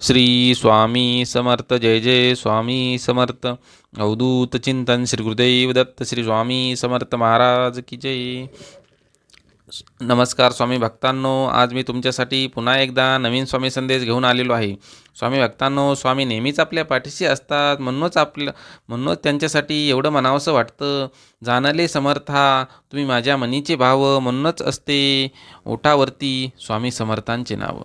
श्री स्वामी समर्थ जय जय स्वामी समर्थ। अवधूत चिंतन श्री गुरुदेव दत्त श्री स्वामी समर्थ महाराज की जय। नमस्कार स्वामी भक्तांनो आज मी तुमच्यासाठी पुन्हा एकदा नवीन स्वामी संदेश घेऊन आलेलो आहे. स्वामी भक्तांनो स्वामी नेहमीच आपल्या पाठीशी असतात म्हणूनच आपलं म्हणूनच त्यांच्यासाठी एवढं म्हणावंसं वाटतं. जाणले समर्था तुम्ही माझ्या मनीचे भाव म्हणूनच असते. ओठावरती स्वामी समर्थांचे नाव.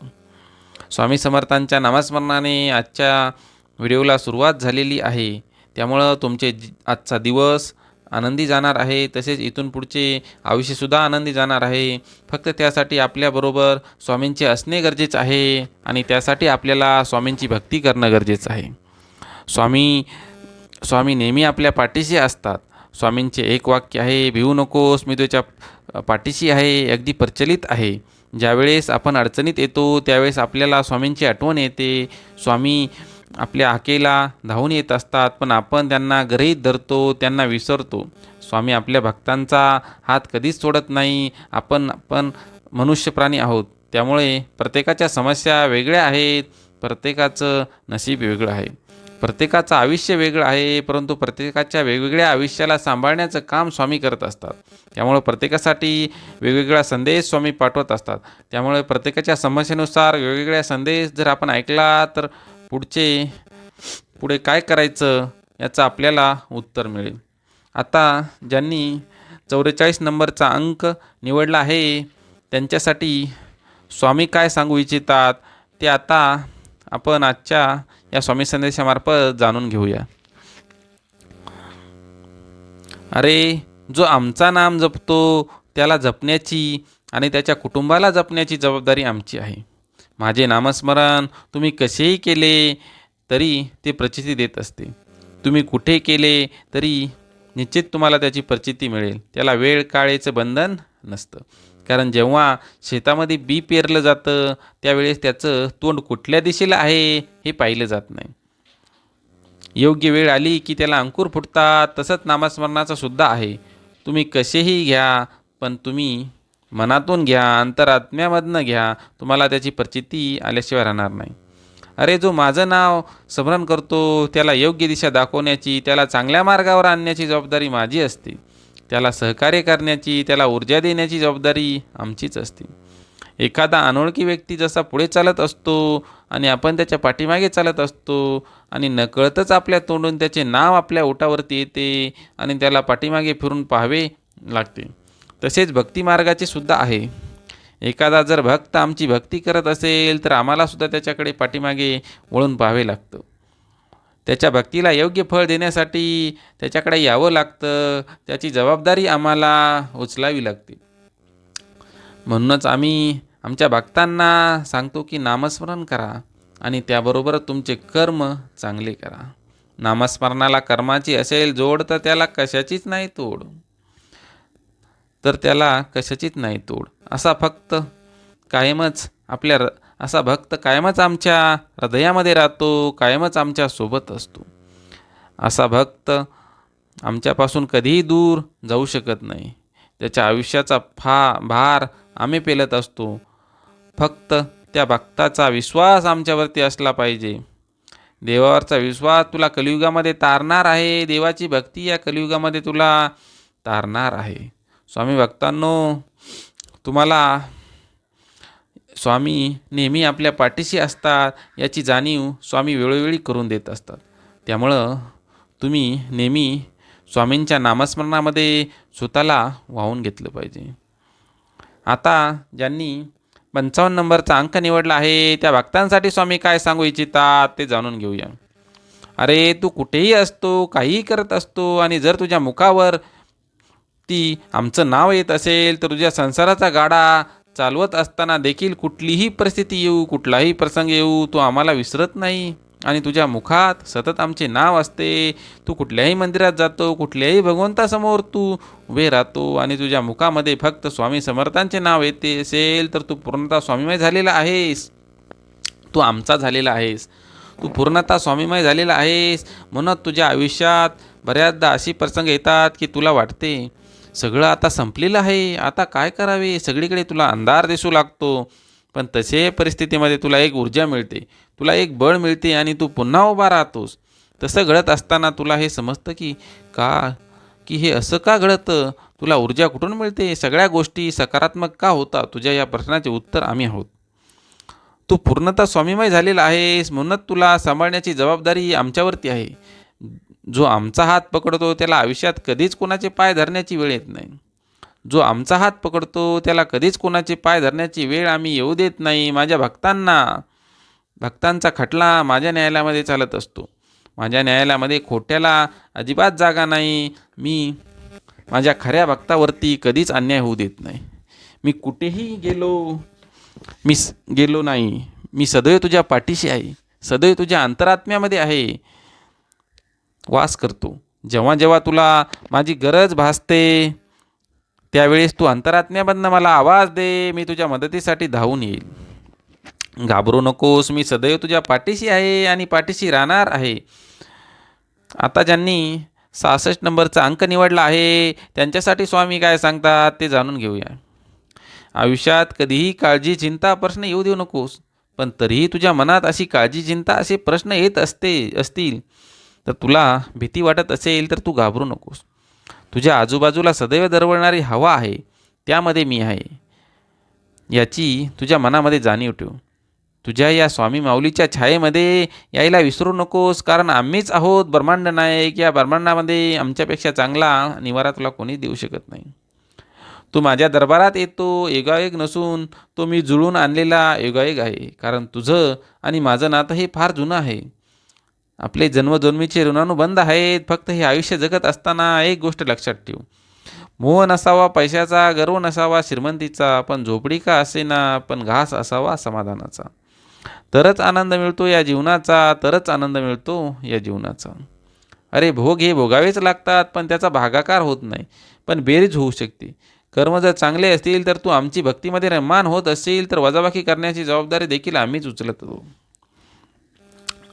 स्वामी समर्थांच्या नामस्मरणाने आजच्या व्हिडिओला सुरुवात झालेली आहे. त्यामुळं तुमचे आजचा दिवस आनंदी जाणार आहे. तसेच इथून पुढचे आयुष्यसुद्धा आनंदी जाणार आहे. फक्त त्यासाठी आपल्याबरोबर स्वामींचे असणे गरजेचं आहे आणि त्यासाठी आपल्याला स्वामींची भक्ती करणं गरजेचं आहे. स्वामी स्वामी नेहमी आपल्या पाठीशी असतात. स्वामींचे एक वाक्य आहे भिवू नकोस मी तुझ्या पाठीशी आहे. अगदी प्रचलित आहे. ज्यावेळेस आपण अडचणीत येतो त्यावेळेस आपल्याला स्वामींची आठवण येते. स्वामी आपल्या हाकेला धावून येत असतात पण आपण त्यांना गृहीत धरतो त्यांना विसरतो. स्वामी आपल्या भक्तांचा हात कधीच सोडत नाही. आपण आपण मनुष्य प्राणी आहोत. त्यामुळे प्रत्येकाच्या समस्या वेगळ्या आहेत. प्रत्येकाचं नशीब वेगळं आहे. प्रत्येकाचं आयुष्य वेगळं आहे परंतु प्रत्येकाच्या वेगवेगळ्या आयुष्याला सांभाळण्याचं काम स्वामी करत असतात. त्यामुळे प्रत्येकासाठी वेगवेगळा संदेश स्वामी पाठवत असतात. त्यामुळे प्रत्येकाच्या समस्येनुसार वेगवेगळ्या संदेश जर आपण ऐकला तर पुढचे पुढे काय करायचं याचं आपल्याला उत्तर मिळेल. आता ज्यांनी चौवेचाळीस नंबरचा अंक निवडला आहे त्यांच्यासाठी स्वामी काय सांगू इच्छितात ते आता आपण आजच्या या स्वामी संदेशामार्फत जाणून घेऊया. अरे जो आमचा नाम जपतो त्याला जपण्याची आणि त्याच्या कुटुंबाला जपण्याची जबाबदारी आमची आहे. माझे नामस्मरण तुम्ही कसेही केले तरी ते प्रचिती देत असते. तुम्ही कुठे केले तरी निश्चित तुम्हाला त्याची प्रचिती मिळेल. त्याला वेळ काळेचं बंधन नसतं. कारण जेव्हा शेतामध्ये बी पेरलं जातं त्यावेळेस त्याचं तोंड कुठल्या दिशेला आहे हे पाहिलं जात नाही. योग्य वेळ आली की त्याला अंकुर फुटतात तसंच नामस्मरणाचं सुद्धा आहे. तुम्ही कसेही घ्या पण तुम्ही मनातून घ्या अंतरात्म्यामधनं घ्या तुम्हाला त्याची प्रचिती आल्याशिवाय राहणार नाही. अरे जो माझं नाव स्मरण करतो त्याला योग्य दिशा दाखवण्याची त्याला चांगल्या मार्गावर आणण्याची जबाबदारी माझी असते. त्याला सहकार्य करण्याची त्याला ऊर्जा देण्याची जबाबदारी आमचीच असते. एखादा अनोळखी व्यक्ती जसा पुढे चालत असतो आणि आपण त्याच्या पाठीमागे चालत असतो आणि नकळतच आपल्या तोंडून त्याचे नाव आपल्या ओटावरती येते आणि त्याला पाठीमागे फिरून पाहावे लागते. तसेच भक्तिमार्गाचे सुद्धा आहे. एखादा जर भक्त आमची भक्ती करत असेल तर आम्हालासुद्धा त्याच्याकडे पाठीमागे वळून पाहावे लागतं. त्याच्या भक्तीला योग्य फळ देण्यासाठी त्याच्याकडे यावं लागतं. त्याची जबाबदारी आम्हाला उचलावी लागते. म्हणूनच आम्ही आमच्या भक्तांना सांगतो की नामस्मरण करा आणि त्याबरोबर तुमचे कर्म चांगले करा. नामस्मरणाला कर्माची असेल जोड तर त्याला कशाचीच नाही तोड. तर त्याला कशाचीच नाही तोड. असा फक्त कायमच आपल्या र असा भक्त कायमच आमच्या हृदयामध्ये राहतो कायमच आमच्यासोबत असतो. असा भक्त आमच्यापासून कधीही दूर जाऊ शकत नाही. त्याच्या आयुष्याचा फा भार आम्ही पेलत असतो. फक्त त्या भक्ताचा विश्वास आमच्यावरती असला पाहिजे. देवावरचा विश्वास तुला कलियुगामध्ये तारणार आहे. देवाची भक्ती या कलियुगामध्ये तुला तारणार आहे. स्वामी भक्तांनो तुम्हाला स्वामी नेहमी आपल्या पाठीशी असतात याची जाणीव स्वामी वेळोवेळी करून देत असतात. त्यामुळं तुम्ही नेहमी स्वामींच्या नामस्मरणामध्ये स्वतःला वाहून घेतलं पाहिजे. आता ज्यांनी पंचावन्न नंबरचा अंक निवडला आहे त्या भक्तांसाठी स्वामी काय सांगू इच्छितात ते जाणून घेऊया. अरे तू कुठेही असतो काहीही करत असतो आणि जर तुझ्या मुखावर ती आमचं नाव येत असेल तर तुझ्या संसाराचा गाडा चालवत असताना देखील कुठलीही परिस्थिती येऊ कुठलाही प्रसंग येऊ तू आम्हाला विसरत नाही. आणि तुझ्या मुखात सतत आमचे नाव असते. तू कुठल्याही मंदिरात जातो कुठल्याही भगवंतासमोर तू उभे राहतो. आणि तुझ्या मुखामध्ये फक्त स्वामी समर्थांचे नाव येते. असेल तर तू पूर्णतः स्वामीमय झालेला आहेस. तू आमचा झालेला आहेस. तू पूर्णतः स्वामीमय झालेला आहेस. म्हणून तुझ्या आयुष्यात बऱ्याचदा अशी प्रसंग येतात की तुला वाटते सगळं आता संपलेलं आहे आता काय करावे? सगळीकडे तुला अंधार दिसू लागतो. पण तसे परिस्थितीमध्ये तुला एक ऊर्जा मिळते तुला एक बळ मिळते आणि तू पुन्हा उभा राहतोस. तसं घडत असताना तुला हे समजतं की का की हे असं का घडतं? तुला ऊर्जा कुठून मिळते? सगळ्या गोष्टी सकारात्मक का होता तुझ्या या प्रश्नाचे उत्तर आम्ही आहोत. तू पूर्णतः स्वामीमय झालेला आहेस म्हणूनच तुला सांभाळण्याची जबाबदारी आमच्यावरती आहे. जो आमचा हात पकडतो त्याला आयुष्यात कधीच कोणाचे पाय धरण्याची वेळ येत नाही. जो आमचा हात पकडतो त्याला कधीच कोणाचे पाय धरण्याची वेळ आम्ही येऊ देत नाही. माझ्या भक्तांना भक्तांचा खटला माझ्या न्यायालयामध्ये चालत असतो. माझ्या न्यायालयामध्ये खोट्याला अजिबात जागा नाही. मी माझ्या खऱ्या भक्तावरती कधीच अन्याय होऊ देत नाही. मी कुठेही गेलो मी स- गेलो नाही. मी सदैव तुझ्या पाठीशी आहे. सदैव तुझ्या अंतरात्म्यामध्ये आहे. वास करतो. जेव्हा जेव्हा तुला माझी गरज भासते त्यावेळेस तू अंतरात्म्यामधनं मला आवाज दे. मी तुझ्या मदतीसाठी धावून येईल. घाबरू नकोस. मी सदैव तुझ्या पाठीशी आहे आणि पाठीशी राहणार आहे. आता ज्यांनी सहासष्ट नंबरचा अंक निवडला आहे त्यांच्यासाठी स्वामी काय सांगतात ते जाणून घेऊया. आयुष्यात कधीही काळजी चिंता प्रश्न येऊ देऊ नकोस. पण तरीही तुझ्या मनात अशी काळजी चिंता असे प्रश्न येत असते असतील तर तुला भीती वाटत असेल तर तू घाबरू नकोस. तुझ्या आजूबाजूला सदैव दरवळणारी हवा आहे त्यामध्ये मी आहे. याची तुझ्या मनामध्ये जाणीव ठेव. तुझ्या या स्वामी माऊलीच्या छायेमध्ये यायला विसरू नकोस कारण आम्हीच आहोत ब्रह्मांड नायक. या ब्रह्मांडामध्ये आमच्यापेक्षा चांगला निवारा तुला कोणी देऊ शकत नाही. तू माझ्या दरबारात येतो एकाएक नसून तो मी जुळून आणलेला एकाएक आहे. कारण तुझं आणि माझं नातं हे फार जुनं आहे. आपले जन्मजन्मीचे ऋणानुबंध आहेत. फक्त हे आयुष्य जगत असताना एक गोष्ट लक्षात ठेव. मोह नसावा पैशाचा गर्व नसावा श्रीमंतीचा पण झोपडी का असेना पण घास असावा समाधानाचा. तरच आनंद मिळतो या जीवनाचा तरच आनंद मिळतो या जीवनाचा. अरे भोग हे भोगावेच लागतात पण त्याचा भागाकार होत नाही. पण बेरीज होऊ शकते. कर्म जर चांगले असतील तर तू आमची भक्तीमध्ये रमान होत असेल तर वजाबाकी करण्याची जबाबदारी देखील आम्हीच उचलत. होतो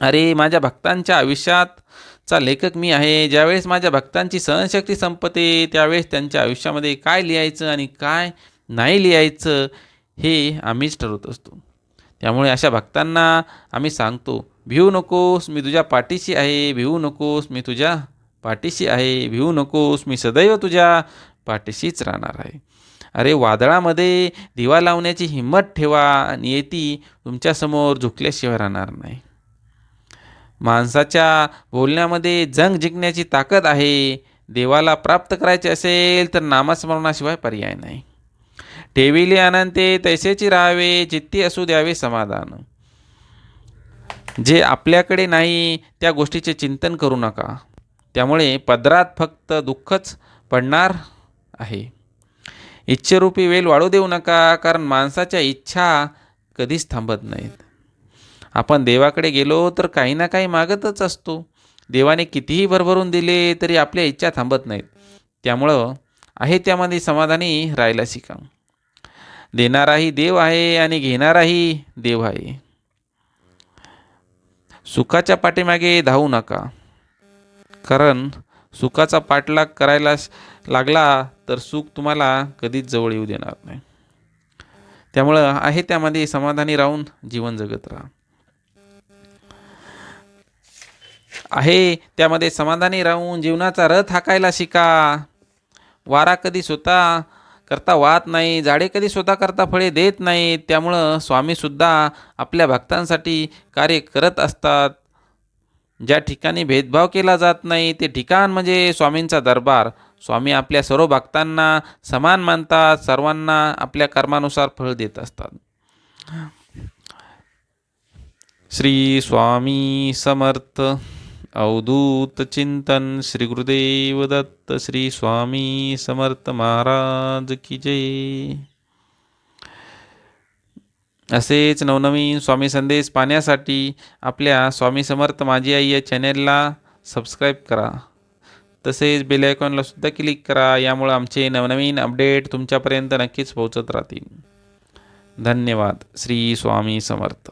अरे माझ्या भक्तांच्या आयुष्यातचा लेखक मी आहे. ज्यावेळेस माझ्या भक्तांची सहनशक्ती संपते त्यावेळेस त्यांच्या आयुष्यामध्ये काय लिहायचं आणि काय नाही लिहायचं हे आम्हीच ठरवत असतो. त्यामुळे अशा भक्तांना आम्ही सांगतो भिवू नकोस मी तुझ्या पाठीशी आहे. भिवू नकोस मी तुझ्या पाठीशी आहे भिवू नकोस मी सदैव तुझ्या पाठीशीच राहणार आहे. अरे वादळामध्ये दिवा लावण्याची हिंमत ठेवा नियती तुमच्यासमोर झुकल्याशिवाय राहणार नाही. माणसाच्या बोलण्यामध्ये जंग जिंकण्याची ताकद आहे. देवाला प्राप्त करायचे असेल तर नामस्मरणाशिवाय पर्याय नाही. ठेविले अनंते तैसेची राहावे जित्ती असू द्यावे समाधान. जे आपल्याकडे नाही त्या गोष्टीचे चिंतन करू नका. त्यामुळे पदरात फक्त दुःखच पडणार आहे. इच्छेरूपी वेल वाढू देऊ नका कारण माणसाच्या इच्छा कधीच थांबत नाहीत. आपण देवाकडे गेलो तर काही ना काही मागतच असतो. देवाने कितीही भरभरून दिले तरी आपल्या इच्छा थांबत नाहीत. त्यामुळं आहे त्यामध्ये समाधानी राहायला शिका. देणाराही देव आहे आणि घेणाराही देव आहे. सुखाच्या पाठीमागे धावू नका. कारण सुखाचा पाठलाग करायला लागला तर सुख तुम्हाला कधीच जवळ येऊ देणार नाही. त्यामुळं आहे त्यामध्ये समाधानी राहून जीवन जगत राहा. आहे त्यामध्ये समाधानी राहून जीवनाचा रथ हाकायला शिका. वारा कधी स्वतः करता वाहत नाही झाडे कधी स्वतः करता फळे देत नाहीत त्यामुळं स्वामीसुद्धा आपल्या भक्तांसाठी कार्य करत असतात. ज्या ठिकाणी भेदभाव केला जात नाही ते ठिकाण म्हणजे स्वामींचा दरबार. स्वामी आपल्या सर्व भक्तांना समान मानतात सर्वांना आपल्या कर्मानुसार फळ देत असतात. श्री स्वामी समर्थ अवधूत चिंतन श्री गुरुदेव दत्त श्री स्वामी समर्थ महाराज की जय. असेच नवनवीन स्वामी संदेश पाहण्यासाठी आपल्या स्वामी समर्थ माझी आई या चॅनेलला सबस्क्राईब करा. तसेच बेल आयकॉनला सुद्धा क्लिक करा. यामुळे आमचे नवनवीन अपडेट तुमच्यापर्यंत नक्कीच पोहोचत राहतील. धन्यवाद. श्री स्वामी समर्थ.